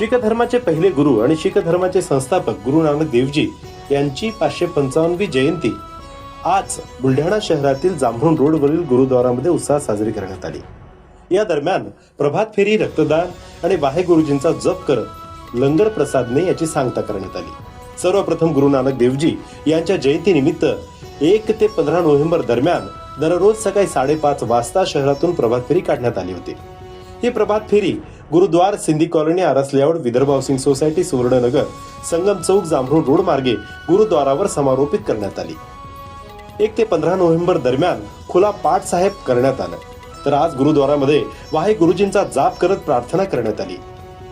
शीख धर्माचे पहिले गुरु आणि शीख धर्माचे संस्थापक गुरु नानक देवजी यांची पाचशे पंचावन्नवी जयंती आज बुलढाणा शहरातील जांभरुण रोडवरील गुरुद्वारामध्ये उत्साहात साजरी करण्यात आली. या दरम्यान प्रभात फेरी रक्तदान आणि वाहेगुरुजींचा जप करत लंगर प्रसादने याची सांगता करण्यात आली. सर्वप्रथम गुरु नानक देवजी यांच्या जयंतीनिमित्त एक ते पंधरा नोव्हेंबर दरम्यान दररोज सकाळी साडेपाच वाजता शहरातून प्रभात फेरी काढण्यात आली होती. ही प्रभात फेरी गुरुद्वार सिंधी कॉलनी आरस layout Vidarbha housing society Suvarnanagar Sangam चौक जांभरूण रोड मार्गे गुरुद्वारावर समारोपित करण्यात आली. एक ते पंधरा नोव्हेंबर दरम्यान खुला पाठ साहेब करण्यात आलं. तर आज गुरुद्वारामध्ये वाहे गुरुजींचा जाप करत प्रार्थना करण्यात आली.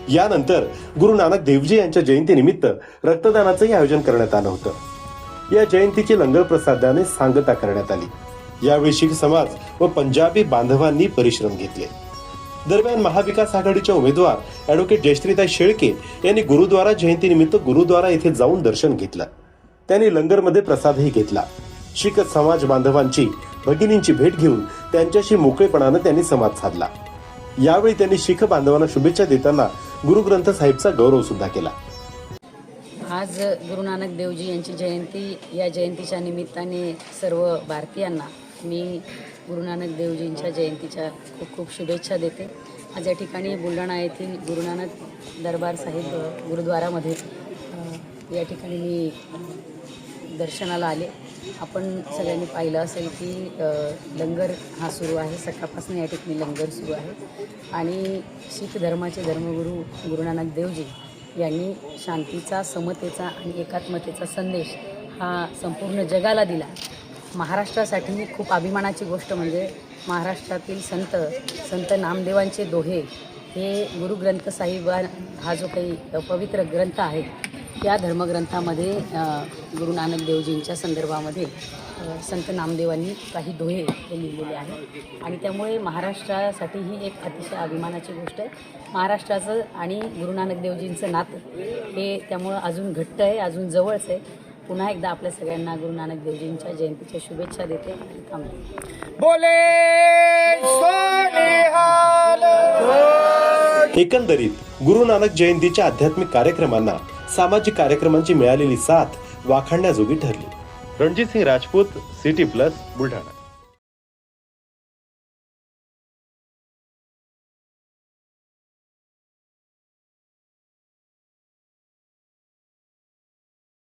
यानंतर गुरु नानक देवजी यांच्या जयंतीनिमित्त रक्तदानाचंही आयोजन करण्यात आलं होतं. या जयंतीची लंगर प्रसादाने सांगता करण्यात आली. यावेळी शीख समाज व पंजाबी बांधवांनी परिश्रम घेतले. दरम्यान महाविकास आघाडीच्या उमेदवार अॅडव्होकेट जयश्रीताई शेळके यांनी गुरुद्वारा जयंतीनिमित्त गुरुद्वारा येथे जाऊन दर्शन घेतलं. त्यांनी लंगरमध्ये प्रसादही घेतला. शीख समाज बांधवांची भगिनींची भेट घेऊन त्यांच्याशी मोकळेपणानं त्यांनी संवाद साधला. यावेळी त्यांनी शीख बांधवांना शुभेच्छा देताना गुरु ग्रंथ साहिबचा गौरव सुद्धा केला. आज गुरु नानक देवजी यांची जयंती या जयंतीच्या निमित्ताने सर्व भारतीयांना मी गुरु नानक देवजींच्या जयंतीच्या खूप खूप शुभेच्छा देते. आज या ठिकाणी बुलढाणा येथील गुरु नानक दरबार साहिब गुरुद्वारामध्ये या ठिकाणी मी दर्शनाला आले. आपण सगळ्यांनी पाहिलं असेल की लंगर हा सुरू आहे. सकाळपासून या ठिकाणी लंगर सुरू आहे. आणि शीख धर्माचे धर्मगुरू गुरु नानक देवजी यांनी शांतीचा समतेचा आणि एकात्मतेचा संदेश हा संपूर्ण जगाला दिला. महाराष्ट्रासाठी खूप अभिमानाची गोष्ट म्हणजे महाराष्ट्रातील संत संत नामदेवांचे दोहे हे गुरुग्रंथ ग्रंथ हा जो काही पवित्र ग्रंथ आहे त्या धर्मग्रंथामध्ये गुरु नानक देवजींच्या संदर्भामध्ये संत नामदेवांनी काही दोहे हे लिहिलेले आहेत. आणि त्यामुळे महाराष्ट्रासाठी ही एक अतिशय अभिमानाची गोष्ट आहे. महाराष्ट्राचं आणि गुरु नानक देवजींचं नातं हे त्यामुळं अजून घट्ट आहे अजून जवळच आहे. पुन्हा एकदा आपल्या सगळ्यांना गुरु नानक देवजींच्या जयंतीच्या शुभेच्छा देते आणि थांबते. बोले एकंदरीत गुरु नानक जयंतीच्या आध्यात्मिक कार्यक्रमांना सामाजिक कार्यक्रमांची मिळालेली साथ वाखाणण्याजोगी ठरली. Ranjit Singh Rajput city plus Buldhana.